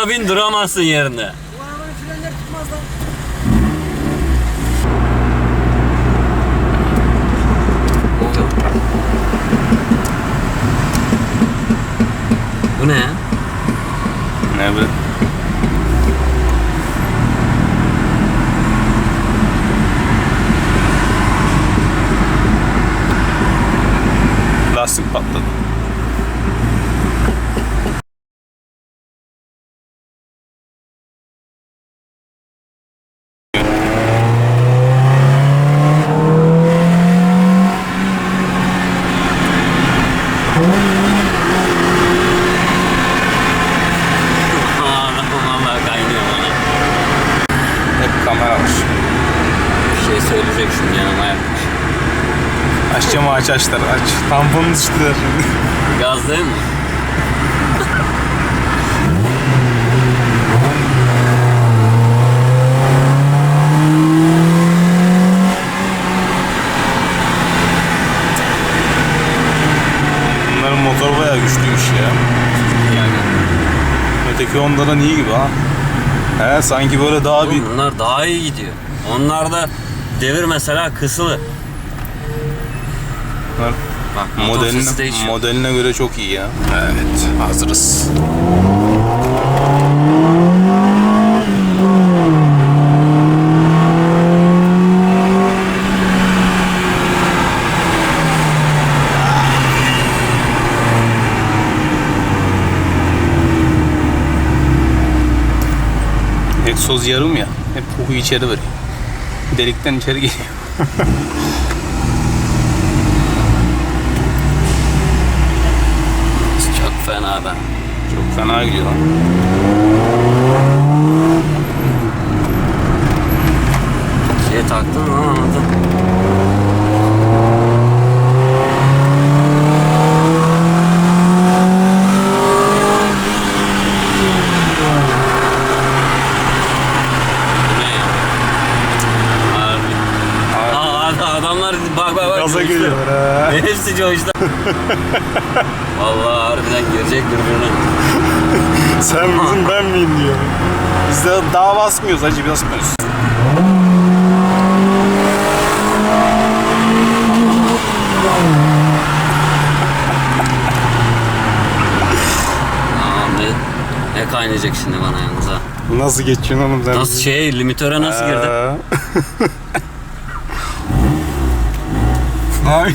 Buna bin duramazsın yerinde. Bu Ne be? Lastik patladı. Valla kaynıyor bana. Hep kamera var. Bir şey söyleyecek şimdi yanıma yakmış. Aç camı aç açlar aç. Tamponu düştüler. Gaz değil mi? Bunların motor bayağı güçlüymüş ya. Yani. Öteki Honda'dan iyi gibi ha. He sanki böyle daha bir... Oğlum bunlar daha iyi gidiyor. Onlarda devir mesela kısılı. Bak sesi modeline, değişiyor. modeline göre çok iyi ya. Evet hazırız. Egzoz yarım ya. Hep koku içeri veriyor. Delikten içeri geliyor. Çok fena be. Çok fena gidiyor lan. Şey taktın mı anladın. Bu ne ya? Harbi. Aa, ad- adamlar bak bak bak. Gaza coştu. geliyorlar ha. Hepsi coştu. Vallahi harbiden girecek birbirine. Sen bizim ben miyim diyor. Biz de daha basmıyoruz hacı basmıyoruz. Aa, ne, kaynayacak şimdi bana yalnız ha. Nasıl geçiyorsun oğlum sen? Nasıl şey limitöre nasıl girdi? Abi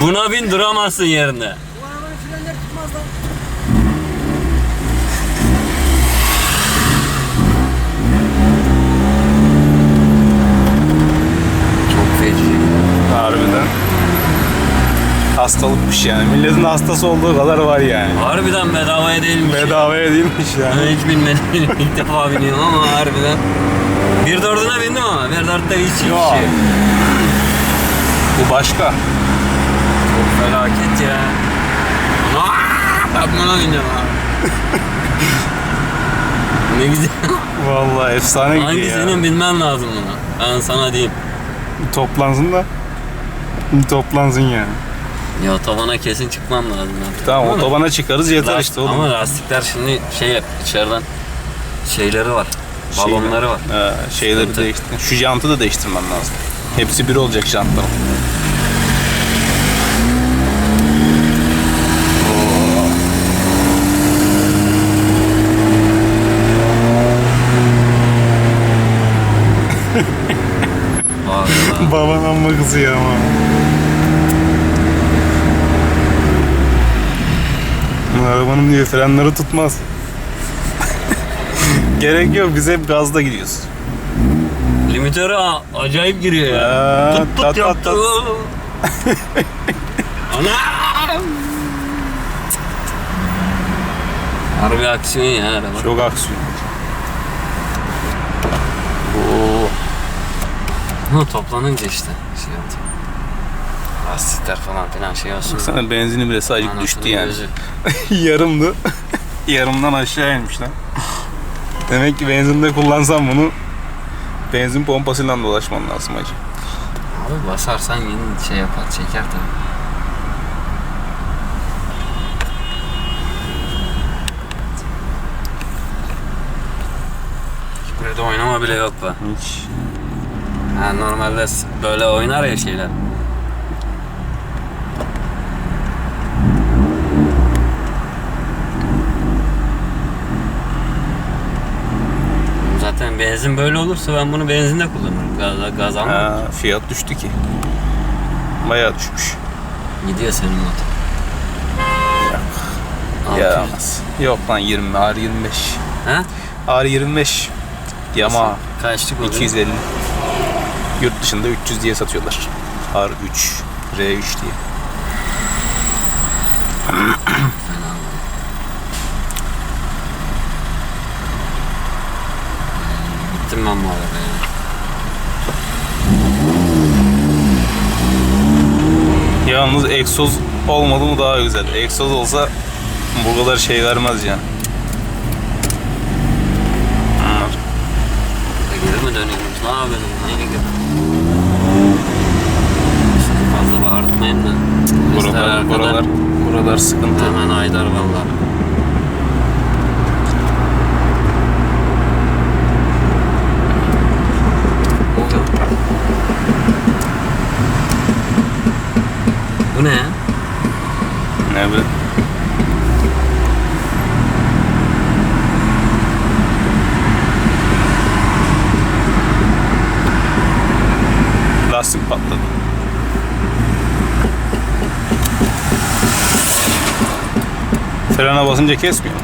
Buna bin duramazsın yerinde. Bu arabanın frenleri tutmaz lan. Çok feci. harbiden. Hastalıkmış yani. Milletin hastası olduğu kadar var yani. Harbiden bedavaya değilmiş. Bedavaya değilmiş yani. Ben hiç bilmedim. İlk defa biniyorum ama harbiden. Bir dördüne bindim ama bir dörtte hiç hiç Yok. şey. Bu başka. Çok felaket ya. Aa, Ben buna bineceğim abi. ne güzel. Vallahi efsane gidiyor ya. Hangisinin bilmem lazım bunu. Ben sana diyeyim. Toplansın da. Toplansın yani. Ya tavana kesin çıkmam lazım. artık. Tamam Ama otobana çıkarız yeter last- işte oğlum. Ama lastikler şimdi şey yap içeriden şeyleri var. Balonları var. Ee, şeyleri Sıkıntı. değiştir. Şu jantı da değiştirmem lazım. Hepsi bir olacak jantların. Vallahi. Baban amma kızıyor ama. Bu Arabanın diyor frenleri tutmaz. Gerek yok biz hep gazda gidiyoruz. Limitöre a- acayip giriyor ya. Aa, Tut tut tat, tat, yaptı. tat. Ana! Harbi aksiyon ya araba. Çok aksiyon. Oo. Ha, toplanınca işte şey oldu. Lastikler falan filan şey olsun. Sana benzini bile sadece düştü yani. Yarımdı. Yarımdan aşağı inmiş lan. Demek ki benzinde kullansam bunu benzin pompasıyla dolaşman lazım hacı. Abi basarsan yeni şey yapar, çeker tabii. Burada oynama bile yok bu. Hiç. Ha, normalde böyle oynar ya şeyler. Zaten benzin böyle olursa ben bunu benzinde kullanırım. Gaz, gaz almam. Ha, fiyat düştü ki. Bayağı düşmüş. Gidiyor senin motor. Ya 600. Yok lan 20, R25. Ha? R25. Yamaha Kaçlık oluyor? 250. Yurt dışında 300 diye satıyorlar. R3, R3 diye. Gittim ben bu arabaya. Yalnız egzoz olmadı mı daha güzel. Egzoz olsa bu kadar şey vermez yani. Bunlar. E, Geri mi dönüyoruz? Ne yapıyorsun? Aynı gibi. Şimdi fazla bağırtmayın da. Buralar, buralar, buralar sıkıntı. Hemen Aydar valla. Bu ne? Ne be? Lastik patladı. Frene basınca kesmiyor.